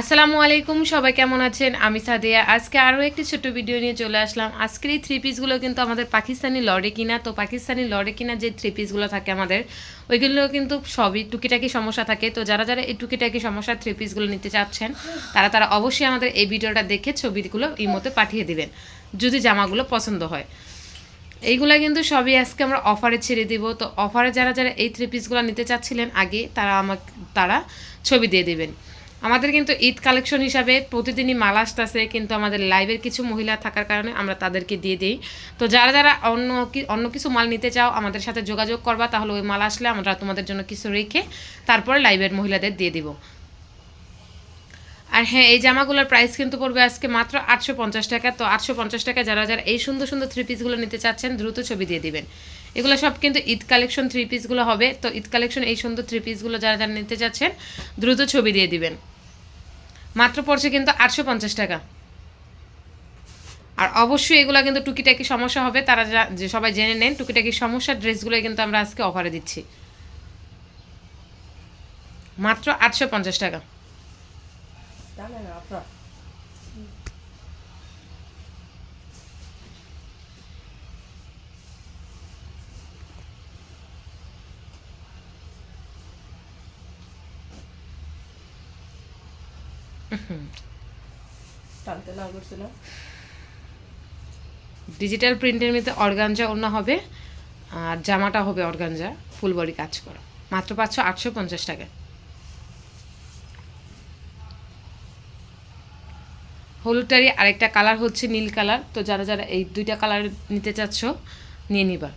আসসালামু আলাইকুম, সবাই কেমন আছেন? আমি সাদিয়া। আজকে আরও একটি ছোট ভিডিও নিয়ে চলে আসলাম। আজকের এই থ্রি পিসগুলো কিন্তু আমাদের পাকিস্তানি লড়ে কিনা, তো পাকিস্তানি লড়ে কিনা যে থ্রি পিসগুলো থাকে আমাদের, ওইগুলো কিন্তু সবই টুকিটাকি সমস্যা থাকে। তো যারা যারা এই টুকিটাকি সমস্যা থ্রি পিসগুলো নিতে চাচ্ছেন, তারা তারা অবশ্যই আমাদের এই ভিডিওটা দেখে ছবিগুলো ইমোতে পাঠিয়ে দিবেন, যদি জামাগুলো পছন্দ হয়। এইগুলা কিন্তু সবই আজকে আমরা অফারে ছেড়ে দিব। তো অফারে যারা যারা এই থ্রি পিসগুলো নিতে চাচ্ছিলেন, আগে তারা আমাকে, তারা ছবি দিয়ে দেবেন। আমাদের কিন্তু ঈদ কালেকশন হিসাবে প্রতিদিনই মাল আসতেছে, কিন্তু আমাদের লাইভের কিছু মহিলা থাকার কারণে আমরা তাদেরকে দিয়ে দিই। তো যারা যারা অন্য কি, অন্য কিছু মাল নিতে চাও, আমাদের সাথে যোগাযোগ করবা, তাহলে ওই মাল আসলে আমরা তোমাদের জন্য কিছু রেখে তারপরে লাইভের মহিলাদের দিয়ে দিব। আর হ্যাঁ এই জামাগুলোর প্রাইস কিন্তু পড়বে আজকে মাত্র আটশো পঞ্চাশ টাকা। তো আটশো পঞ্চাশ টাকা যারা যারা এই সুন্দর সুন্দর থ্রি পিসগুলো নিতে চাচ্ছেন, দ্রুত ছবি দিয়ে দিবেন। এগুলো সব কিন্তু ঈদ কালেকশন থ্রি পিসগুলো হবে। তো ঈদ কালেকশন এই সুন্দর থ্রি পিসগুলো যারা যারা নিতে চাচ্ছেন, দ্রুত ছবি দিয়ে দিবেন। মাত্র পড়ছে কিন্তু আটশো পঞ্চাশ টাকা। আর অবশ্যই এগুলো কিন্তু টুকিটাকি সমস্যা হবে। তারা যা- যে সবাই জেনে নেন, টুকিটাকি সমস্যার ড্রেসগুলোই কিন্তু আমরা আজকে অফারে দিচ্ছি। মাত্র আটশো পঞ্চাশ টাকা। টানতে না করছিল ডিজিটাল প্রিন্টের মধ্যে অর্গানজা অন্য হবে, আর জামাটা হবে অর্গানজা ফুল বডি কাজ করা। মাত্র পাঁচশো আটশো পঞ্চাশ টাকা। হলুদটারই আরেকটা কালার হচ্ছে নীল কালার। তো যারা যারা এই দুইটা কালার নিতে চাচ্ছ, নিয়ে নিবা।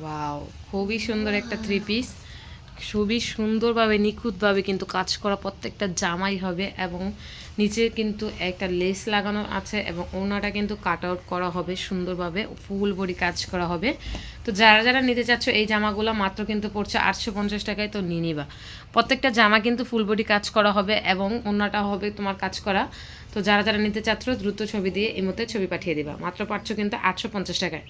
ওয়াও খুবই সুন্দর একটা থ্রি পিস খুবই সুন্দরভাবে, নিখুঁতভাবে কিন্তু কাজ করা প্রত্যেকটা জামাই হবে এবং নিচে কিন্তু একটা লেস লাগানো আছে এবং ওনাটা কিন্তু কাট আউট করা হবে সুন্দরভাবে, ফুল বডি কাজ করা হবে। তো যারা যারা নিতে চাচ্ছ এই জামাগুলো মাত্র কিন্তু পড়ছে আটশো পঞ্চাশ টাকায়, তো নিয়ে নিবা। প্রত্যেকটা জামা কিন্তু ফুল বডি কাজ করা হবে এবং ওনাটা হবে তোমার কাজ করা। তো যারা যারা নিতে চাচ্ছ দ্রুত ছবি দিয়ে এই মধ্যে ছবি পাঠিয়ে দিবা। মাত্র পাচ্ছ কিন্তু আটশো পঞ্চাশ টাকায়।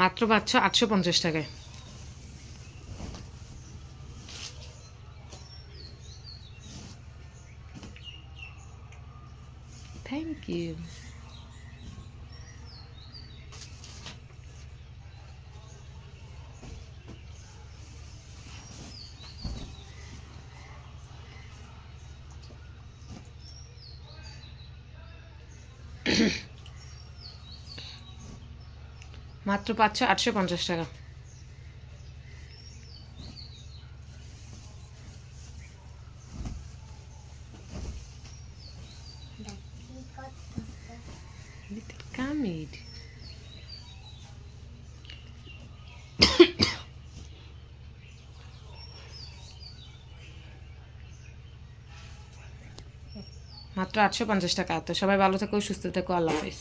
মাত্র পাচ্ছ আটশো পঞ্চাশ টাকায়। থ্যাংক ইউ মাত্র পাচ্ছ আটশো পঞ্চাশ টাকা। মাত্র আটশো পঞ্চাশ টাকা। তো সবাই ভালো থেকো সুস্থ থাকো আল্লাহ হাফিজ।